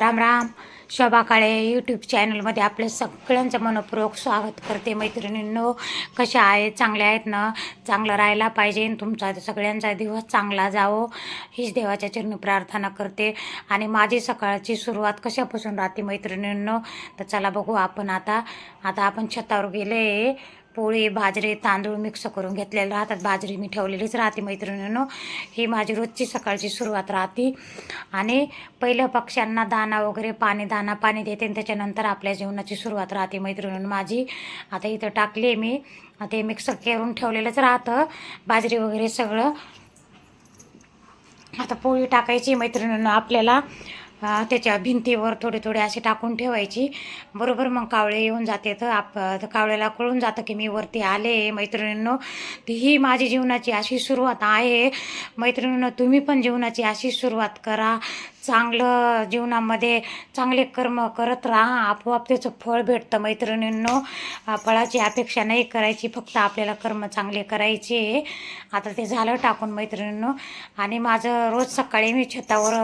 Ram Ram. Shobha Kale YouTube चॅनलमध्ये आपलं सगळ्यांचं मनपूर्वक स्वागत करते. मैत्रिणींनो कशा आहेत? चांगल्या आहेत ना? चांगलं राहायला पाहिजे तुमचा सगळ्यांचा दिवस चांगला जावो. हीच देवाच्या चरणी प्रार्थना करते. आणि माझी सकाळची सुरुवात कशापासून राहते मैत्रिणींनो? तर चला बघू आपण आता. आता आपण छतावर गेले. पोळी बाजरी तांदूळ मिक्स करून घेतलेले राहतात. बाजरी मी ठेवलेलीच राहते मैत्रिणींनो. ही माझी रोजची सकाळची सुरुवात राहते. आणि पहिलं पक्ष्यांना दाना वगैरे पाणी दाना पाणी देते आणि त्याच्यानंतर आपल्या जेवणाची सुरुवात राहते मैत्रिणीनं माझी. आता इथं टाकली आहे मी. ते मिक्स करून ठेवलेलंच राहतं. बाजरी वगैरे सगळं. आता पोळी टाकायची मैत्रिणीनं आपल्याला. त्याच्या भिंतीवर थोडे थोडे असे टाकून ठेवायची. बरोबर मग कावळे येऊन जाते. तर आप तर कावळ्याला कळून जातं की मी वरती आले मैत्रिणींनो. ती ही माझी जीवनाची अशी सुरुवात आहे. मैत्रिणींनो तुम्ही पण जीवनाची अशी सुरुवात करा. चांगलं जीवनामध्ये चांगले कर्म करत राहा. आपोआप त्याचं फळ भेटतं मैत्रिणींनो. फळाची अपेक्षा नाही करायची फक्त आपल्याला कर्म चांगले करायचे. आता ते झालं टाकून मैत्रिणींनो. आणि माझं रोज सकाळी मी छतावर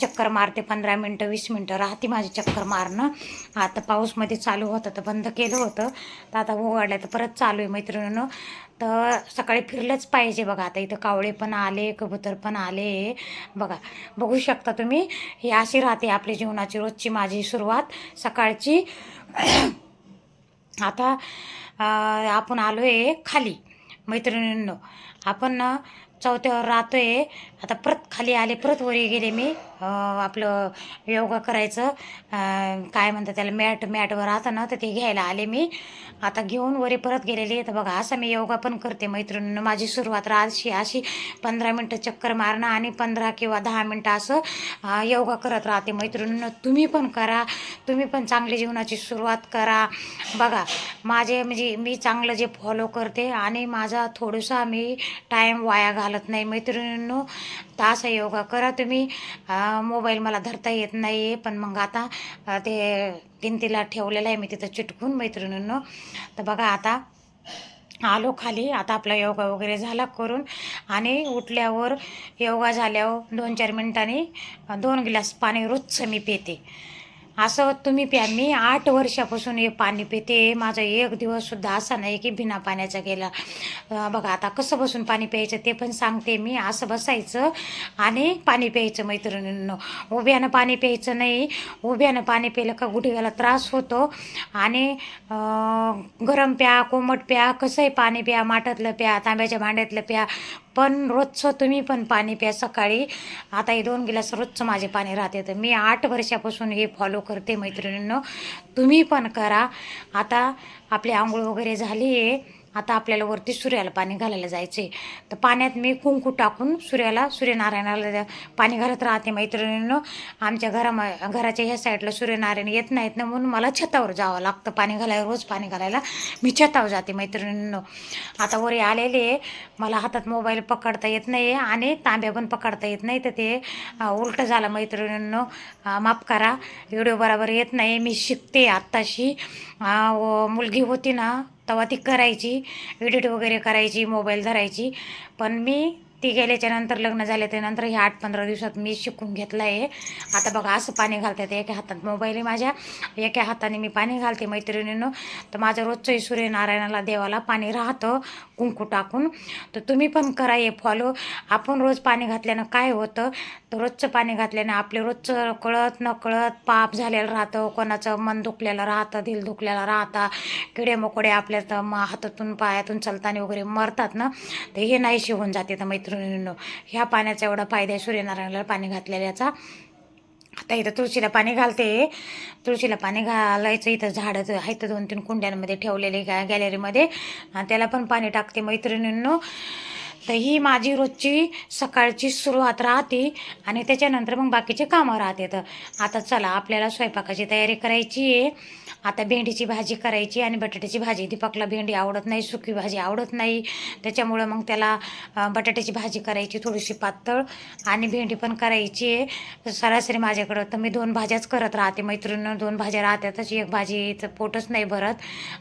चक्कर मारते. पंधरा मिनटं वीस मिनटं राहते माझी चक्कर मारणं. आता पाऊसमध्ये चालू होतं तर बंद केलं होतं. तर आता उघडलं तर परत चालू आहे मैत्रिणींनो. तर सकाळी फिरलंच पाहिजे बघा. आता इथं कावळे पण आले कबूतर पण आले. बघा बघू शकता तुम्ही ही अशी राहते आपली जीवनाची रोजची माझी सुरुवात. सकाळची आता आपण आलो आहे खाली मैत्रिणींनो. आपण ना चौथ्यावर राहतो आहे आता परत खाली आले परत वरी गेले मी. आपलं योगा करायचं. काय म्हणतात त्याला मॅट मॅटवर राहतं ना तर ते घ्यायला आले मी. आता घेऊन वरी परत गेलेली तर बघा असं मी योगा पण करते मैत्रिणीनं. माझी सुरुवात राहशी अशी पंधरा मिनटं चक्कर मारणं आणि पंधरा किंवा दहा मिनटं असं योगा करत राहते मैत्रिणीनं. तुम्ही पण करा. तुम्ही पण चांगली जीवनाची सुरुवात करा. बघा माझे म्हणजे मी चांगलं जे फॉलो करते आणि माझा थोडंसं मी टाईम वाया घालत नाही. मैत्रिणींनो तर असं योगा करा तुम्ही. मोबाईल मला धरता येत नाही आहे पण मग आता ते भिंतीला ठेवलेलं आहे मी तिथं चिटकून मैत्रिणींनो. तर बघा आता आलो खाली. आता आपला योगा वगैरे झाला करून आणि उठल्यावर योगा झाल्यावर दोन चार मिनिटांनी दोन ग्लास पाणी रोजचं मी पिते. असं तुम्ही प्या मी आठ वर्षापासून हे पाणी पिते. माझा एक दिवससुद्धा असा नाही की बिना पाण्याचा गेला. बघा आता कसं बसून पाणी प्यायचं ते पण सांगते मी. असं बसायचं आणि पाणी प्यायचं मैत्रिणींनो. उभ्यानं पाणी प्यायचं नाही. उभ्यानं पाणी प्यायलं का गुडघ्याला त्रास होतो. आणि गरम प्या कोमट प्या कसंही पाणी प्या माठातलं प्या तांब्याच्या भांड्यातलं प्या पण रोजचं तुम्ही पण पाणी प्या सकाळी. आता हे दोन गिलास रोजचं माझे पाणी राहते. तर मी आठ वर्षापासून हे फॉलो करते मैत्रिणींनो. तुम्ही पण करा. आता आपली आंघोळ वगैरे झाली आहे आता आपल्याला वरती सूर्याला पाणी घालायला जायचं आहे तर पाण्यात मी कुंकू टाकून सूर्याला सूर्यनारायणाला पाणी घालत राहते मैत्रिणीनं. आमच्या घराम घराच्या ह्या साईडला सूर्यनारायण येत नाहीत ना म्हणून मला छतावर जावं लागतं पाणी घालायला रोज पाणी घालायला. मी छतावर जाते मैत्रिणींनो. आता वरी आलेले आहे. मला हातात मोबाईल पकडता येत नाही आणि तांब्या पण पकडता येत नाही तर ते उलटं झालं मैत्रिणींनो. माफ करा. व्हिडिओ बरोबर येत नाही. मी शिकते आत्ताशी. व मुलगी होती ना तेव्हा ती करायची एडिट वगैरे करायची मोबाईल धरायची. पण मी ती गेल्याच्यानंतर लग्न झाले त्यानंतर ह्या आठ पंधरा दिवसात मी शिकून घेतलं आहे आता बघा असं पाणी घालतात एका हातात मोबाईल आहे माझ्या एका हाताने मी पाणी घालते मैत्रिणीनं. तर माझं रोजचंही सूर्यनारायणाला देवाला पाणी राहतं कुंकू टाकून. तर तुम्ही पण करा हे फॉलो आपण रोज पाणी घातल्यानं काय होतं? रोजचं पाणी घातल्यानं आपले रोजचं कळत न कळत पाप झालेलं राहतं. कोणाचं मन दुखलेलं राहतं दिल दुखलेलं राहतं. किडे मकोडे आपल्या तर म- हातातून पायातून चलताना वगैरे मरतात ना? तर हे नाहीशी होऊन जाते तर मैत्रिणींनो. ह्या पाण्याचा एवढा फायदा आहे सूर्यनारायणाला पाणी घातलेल्याचा. आता इथं तुळशीला पाणी घालते. तुळशीला पाणी घालायचं. इथं झाडं आहेत दोन तीन कुंड्यांमध्ये ठेवलेले गॅ गॅलरीमध्ये. आणि त्याला पण पाणी टाकते मैत्रिणींनो. तर ही माझी रोजची सकाळची सुरुवात राहते आणि त्याच्यानंतर मग बाकीचे कामं राहते. तर आता चला आपल्याला स्वयंपाकाची तयारी करायची आहे. आता भेंडीची भाजी करायची आणि बटाट्याची भाजी. दीपकला भेंडी आवडत नाही सुकी भाजी आवडत नाही. त्याच्यामुळं मग त्याला बटाट्याची भाजी करायची थोडीशी पातळ आणि भेंडी पण करायची आहे. सरासरी माझ्याकडं तर मी दोन भाज्याच करत राहते. मैत्रिणीनं दोन भाज्या राहतातच एक भाजीचं पोटच नाही भरत.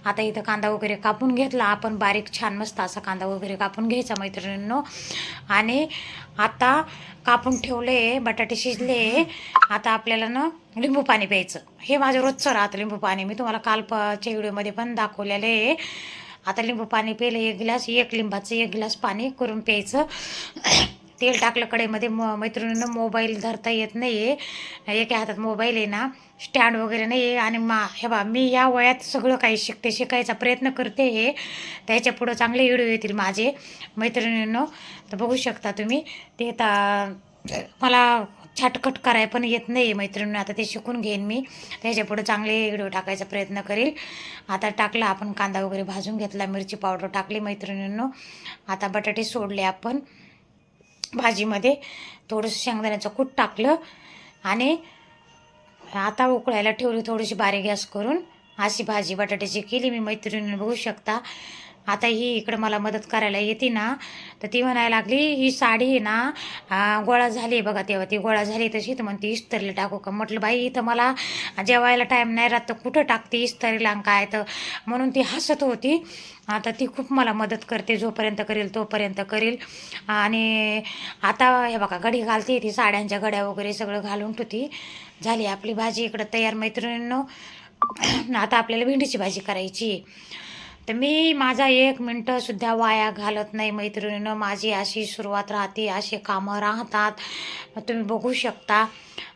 आता इथं कांदा वगैरे कापून घेतला आपण बारीक छान मस्त असा कांदा वगैरे कापून घ्यायचा मैत्रिणी मैत्रिणींनो आणि आता कापून ठेवले बटाटे शिजले. आता आपल्याला ना लिंबू पाणी प्यायचं. हे माझं रोजचं राहतं लिंबू पाणी. मी तुम्हाला कालच्या व्हिडिओमध्ये पण दाखवलेलं आहे. आता लिंबू पाणी प्यायलं एक गिलास एक लिंबाचं एक गिलास पाणी करून प्यायचं. तेल टाकलं कडेमध्ये म मैत्रिणीनं मोबाईल धरता येत नाही आहे एका हातात मोबाईल आहे ना स्टँड वगैरे नाही आहे. आणि मा हे बा मी या वयात सगळं काही शिकते शिकायचा प्रयत्न करते हे. त्याच्या पुढं चांगले व्हिडिओ येतील माझे मैत्रिणींनो. तर बघू शकता तुम्ही ते आता मला छाटकट कराय पण येत नाही मैत्रिणींनो. आता ते शिकून घेईन मी. त्याच्या पुढं चांगले व्हिडिओ टाकायचा प्रयत्न करेल. आता टाकला आपण कांदा वगैरे भाजून घेतला मिरची पावडर टाकली मैत्रिणींनो. आता बटाटे सोडले आपण. भाजीमध्ये थोडंसं शेंगदाण्याचं कूट टाकलं आणि आता उकळायला ठेवली थोडीशी बारीक गॅस करून. अशी भाजी बटाट्याची केली. मी मैत्रिणीने बघू शकता. आता ही इकडं मला मदत करायला येते ना तर ती म्हणायला लागली ही साडी आहे ना गोळा झाली बघा तेव्हा ती गोळा झाली तशी तर म्हणते इस्तरीला टाकू का? म्हटलं बाई इथं मला जेवायला टाईम नाही राहत तर कुठं टाकते इस्तरीला काय? तर म्हणून ती हसत होती. आता ती खूप मला मदत करते जोपर्यंत करेल तोपर्यंत करेल. आणि आता हे बघा घडी घालते ती साड्यांच्या घड्या वगैरे सगळं घालून ठेवती. झाली आपली भाजी इकडं तयार मैत्रिणींनो. आता आपल्याला भेंडीची भाजी करायची आहे. तर मी माझा एक मिनटंसुद्धा वाया घालत नाही मैत्रिणीनं. माझी अशी सुरुवात राहते असे कामं राहतात. तुम्ही बघू शकता.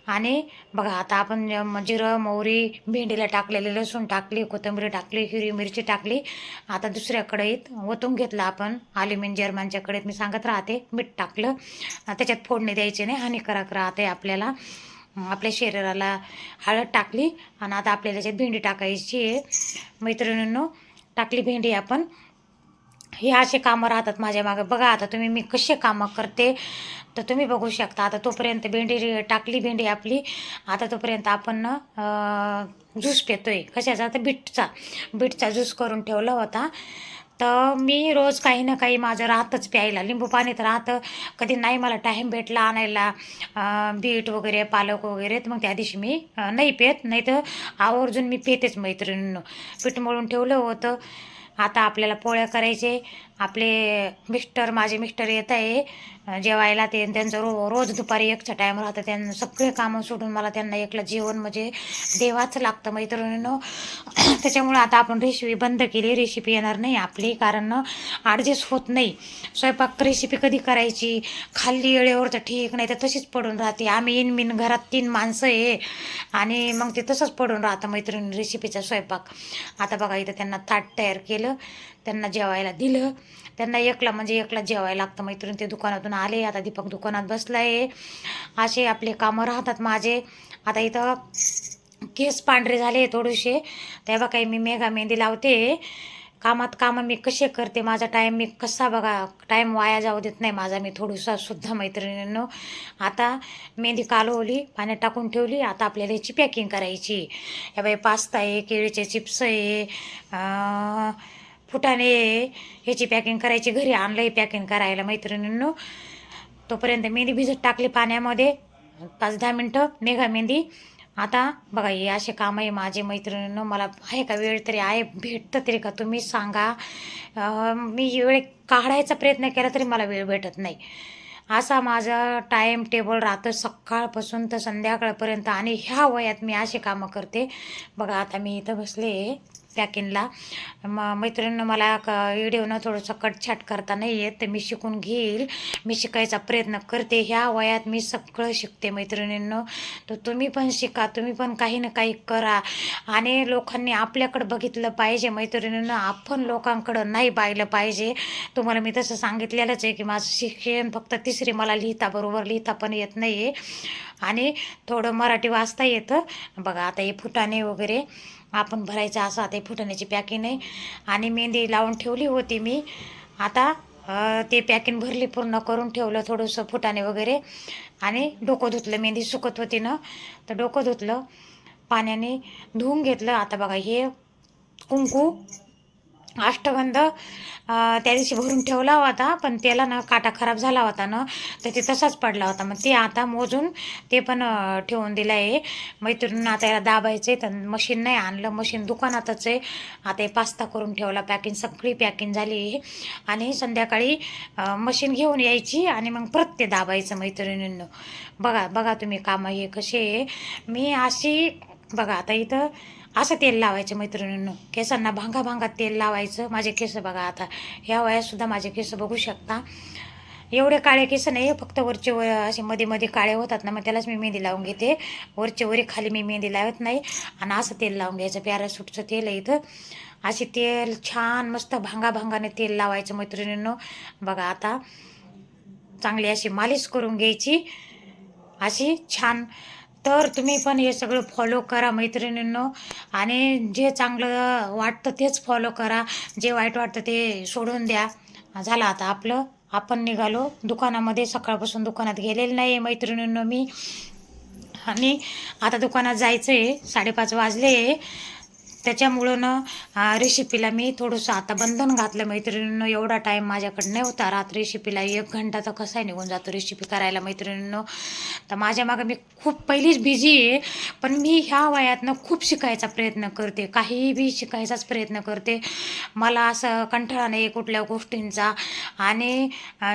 आणि बघा आता आपण जिरं मोहरी भेंडीला टाकलेली लसूण टाकली कोथिंबीर टाकली हिरवी मिरची टाकली. आता दुसऱ्या कढईत ओतून घेतलं आपण. आल्युमिन जर्मनच्या कढईत मी सांगत राहते. मीठ टाकलं. त्याच्यात फोडणी द्यायची नाही. हानिकारक राहते आपल्याला. आपल्या शरीराला हळद टाकली. आणि आता आपल्याला त्याच्यात भेंडी टाकायची आहे मैत्रिणींनो टाकली भेंडी आपण. हे असे कामं राहतात माझ्या मागे. बघा आता तुम्ही मी कसे कामं करते तर तुम्ही बघू शकता. आता तोपर्यंत भेंडी टाकली भेंडी आपली. आता तोपर्यंत आपण ज्यूस पितोय. कशाचा? तर बीटचा. बीटचा ज्यूस करून ठेवला होता. तर मी रोज काही ना काही माझं राहतंच प्यायला. लिंबू पाणी तर राहतं. कधी नाही मला टाईम भेटला आणायला बीट वगैरे पालक वगैरे तर मग त्या दिवशी मी नाही पेत. नाही तर आवर्जून मी पेतेच मैत्रिणींनो. पीठ मळून ठेवलं होतं. आता आपल्याला पोळ्या करायचे. आपले मिस्टर माझे मिस्टर येत आहे जेवायला ते त्यांचं रो रोज दुपारी एकचा टाईम राहतं. त्यांना सगळे कामं सोडून मला त्यांना एकलं जेवण म्हणजे देवाच लागतं मैत्रिणीनं. त्याच्यामुळं आता आपण रेसिपी बंद केली. रेसिपी येणार नाही आपली कारण ॲडजस्ट होत नाही. स्वयंपाक रेसिपी कधी करायची? खाल्ली वेळेवर तर ठीक नाही तर तशीच पडून राहते. आम्ही इन मिन घरात तीन माणसं आहे आणि मग ते तसंच पडून राहतं मैत्रिणी रेसिपीचा स्वयंपाक. आता बघा इथं त्यांना ताट तयार केलं. त्यांना जेवायला दिलं. त्यांना एकला म्हणजे एकला जेवायला लागतं. मैत्रीण ते दुकानातून आले. आता दीपक दुकानात बसला आहे असे आपले कामं राहतात माझे. आता इथं केस पांढरे झाले थोडेसे. तेव्हा काही मी मेघा मेहंदी लावते. कामात कामं मी कसे करते? माझा टाईम मी कसा बघा टाईम वाया जाऊ देत नाही माझा. मी थोडंसं सुद्धा मैत्रिणींनो. आता मेहंदी कालवली पाण्यात टाकून ठेवली. आता आपल्याला याची पॅकिंग करायची. या बाई पास्ता आहे केळीचे चिप्स आहे. फुटाने ह्याची पॅकिंग करायची घरी आणलं आहे पॅकिंग करायला मैत्रिणींनो. तोपर्यंत मेहंदी भिजत टाकली पाण्यामध्ये. पाच दहा मिनटं मेघा मेहंदी. आता बघा हे असे काम आहे माझे मैत्रिणींनो. मला आहे का वेळ तरी आहे भेटतं तरी का तुम्ही सांगा. मी वेळ काढायचा प्रयत्न केला तरी मला वेळ भेटत नाही. असा माझा टाईम टेबल राहतं सकाळपासून तर संध्याकाळपर्यंत आणि ह्या वयात मी असे कामं करते. बघा आता मी इथं बसले. पॅकिंगला म मैत्रिणीनं मला क व्हिडिओनं थोडंसं कटछाट करता नाही येत तर मी शिकून घेईल. मी शिकायचा प्रयत्न करते. ह्या वयात मी सगळं शिकते मैत्रिणींनो. तर तुम्ही पण शिका तुम्ही पण काही ना काही करा. आणि लोकांनी आपल्याकडं बघितलं पाहिजे मैत्रिणींना. आपण लोकांकडं नाही पाहिलं पाहिजे. तुम्हाला मी तसं सांगितलेलंच आहे की माझं शिक्षण फक्त तिसरी मला लिहिता बरोबर लिहिता पण येत नाही आहे आणि थोडं मराठी वाचता येतं. बघा आता हे फुटाणे वगैरे. आपण भरायचं असं ते फुटण्याची फुटाण्याची पॅकिंग आहे. आणि मेहंदी लावून ठेवली होती मी. आता ते पॅकिंग भरली पूर्ण करून ठेवलं थोडंसं फुटाणे वगैरे. आणि डोकं धुतलं मेहंदी सुकत होती ना. तर डोकं धुतलं पाण्याने धुवून घेतलं. आता बघा हे कुंकू अष्टगंध त्या दिवशी भरून ठेवला होता पण त्याला ना काटा खराब झाला होता ना तर ते तसाच पडला होता. मग ते आता मोजून ते पण ठेवून दिलं आहे. मैत्रिणीनं आता याला दाबायचं आहे तर मशीन नाही आणलं. मशीन दुकानातच आहे. आता हे पास्ता करून ठेवला पॅकिंग सगळी पॅकिंग झाली आहे. आणि संध्याकाळी मशीन घेऊन यायची आणि मग परत ते दाबायचं मैत्रिणींनं. बघा बघा तुम्ही कामं हे कसे आहे. मी अशी बघा आता इथं असं तेल लावायचं मैत्रिणींनो. केसांना भांगा भांगा तेल लावायचं. माझे केस बघा आता. ह्या वयातसुद्धा माझे केस बघू शकता. एवढे काळे केस नाही फक्त वरचे वर असे मध्ये मध्ये काळे होतात ना मग त्यालाच मी मेहंदी लावून घेते. वरचे वरी खाली मी मेहंदी लावत नाही. आणि असं तेल लावून घ्यायचं. पॅरासूटचं तेल आहे इथं. असे तेल छान मस्त भांगा भांगाने तेल लावायचं मैत्रिणींनो. बघा आता. चांगली अशी मालिश करून घ्यायची. अशी छान तर तुम्ही पण हे सगळं फॉलो करा मैत्रिणींनो. आणि जे चांगलं वाटतं तेच फॉलो करा. जे वाईट वाटतं ते सोडून द्या. झालं आता आपलं. आपण निघालो. दुकानामध्ये सकाळपासून दुकानात गेलेलं नाही आहे मैत्रिणींनो मी. आणि आता दुकानात जायचं आहे साडेपाच वाजले. त्याच्यामुळं ना रेसिपीला मी थोडंसं आता बंधन घातलं मैत्रिणींनो. एवढा टाईम माझ्याकडे नाही होता रात रेसिपीला एक घंटा तर कसा निघून जातो रेसिपी करायला मैत्रिणींनो. तर माझ्या मागं मी खूप पहिलीच बिझी आहे. पण मी ह्या वयातनं खूप शिकायचा प्रयत्न करते. काही बी शिकायचाच प्रयत्न करते. मला असं कंठळा नाही कुठल्या गोष्टींचा. आणि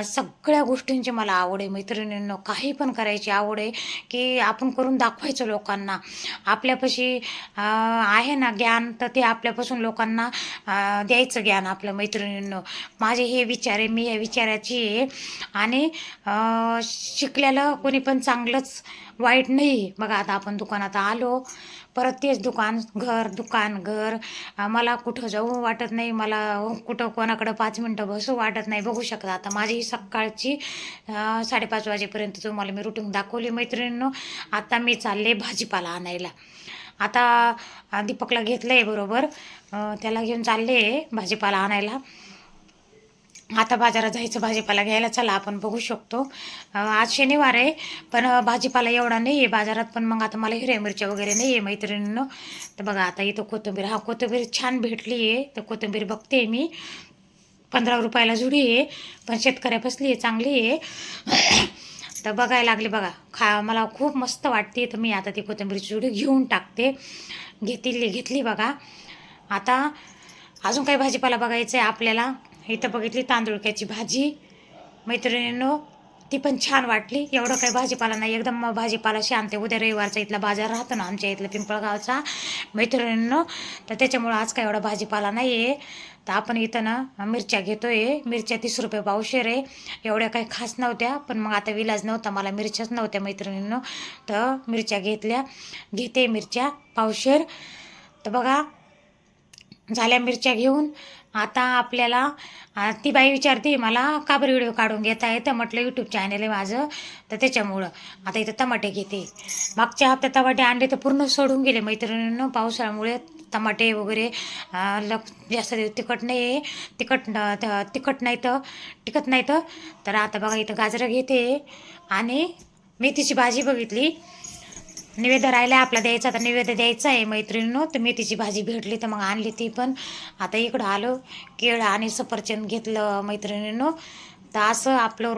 सगळ्या गोष्टींची मला आवड आहे मैत्रिणींनो. काही पण करायची आवड आहे की आपण करून दाखवायचं लोकांना. आपल्यापाशी आहे ना ज्ञान तर ते आपल्यापासून लोकांना द्यायचं ज्ञान आपल्या मैत्रिणींनो. माझे हे विचार आहे मी या विचाराची आहे. आणि शिकलेलं कोणी पण चांगलंच वाईट नाही. बघा आता आपण दुकानात आलो परत तेच दुकान घर दुकान घर. मला कुठं जाऊ वाटत नाही. मला कुठं कोणाकडं पाच मिनटं बसू वाटत नाही. बघू शकता. आता माझी ही सकाळची साडेपाच वाजेपर्यंत तुम्हाला मी रुटीन दाखवली मैत्रिणींनो. आता मी चालले भाजीपाला आणायला. आता दीपकला घेतलं आहे बरोबर त्याला घेऊन चालले भाजीपाला आणायला. आता बाजारात जायचं भाजीपाला घ्यायला. चला आपण बघू शकतो. आज शनिवार आहे पण भाजीपाला एवढा नाही आहे बाजारात पण मग आता मला हिरव्या मिरच्या वगैरे नाही आहे मैत्रिणीनं. तर बघा आता इथं कोथिंबीर. हा कोथिंबीर छान भेटली आहे तर कोथिंबीर बघते मी. पंधरा रुपयाला जुडी आहे पण शेतकऱ्या बसली आहे चांगली आहे तर बघायला लागली बघा. खा मला खूप मस्त वाटते तर मी आता ती कोथिंबीरची जुडी घेऊन टाकते. घेतली घेतली बघा. आता अजून काही भाजीपाला बघायचं आहे आपल्याला. इथं बघितली तांदुळक्याची भाजी. मैत्रिणींनो ती पण छान वाटली. एवढं काही भाजीपाला नाही. एकदम मग भाजीपाला शांत उद्या रविवारचा इथला बाजार राहतो ना आमच्या इथला पिंपळगावचा. मैत्रिणींनो तर त्याच्यामुळं आज काय एवढा भाजीपाला नाही आहे तर आपण इथं ना मिरच्या घेतो आहे मिरच्या तीस रुपये पावशेर आहे एवढ्या काही खास नव्हत्या. पण मग आता विलाज नव्हता. मला मिरच्याच नव्हत्या मैत्रिणींनो. तर मिरच्या घेतल्या. घेते मिरच्या. पावशेर. तर बघा झाल्या मिरच्या घेऊन. आता आपल्याला ती बाई विचारते मला का बरं व्हिडिओ काढून घेता येतं म्हटलं यूट्यूब चॅनल आहे माझं. तर त्याच्यामुळं आता इथं टमाटे घेते. मागच्या हप्त्यात टमाटे आणले तर पूर्ण सोडून गेले मैत्रिणीनं पावसाळ्यामुळे टमाटे वगैरे लग जास्त तिखट नाही आहे तिखट त- तिखट नाही तर टिकत नाही तर आता बघा इथं गाजरं घेते. आणि मेथीची भाजी बघितली. निवेद्य राहिला आपला द्यायचा तर निवेद्य द्यायचा आहे मैत्रिणीनं. तर मेथीची भाजी भेटली तर मग आणली ती पण. आता इकडं आलो केळं आणि सफरचंद घेतलं मैत्रिणीनं. तर असं आपलं रोज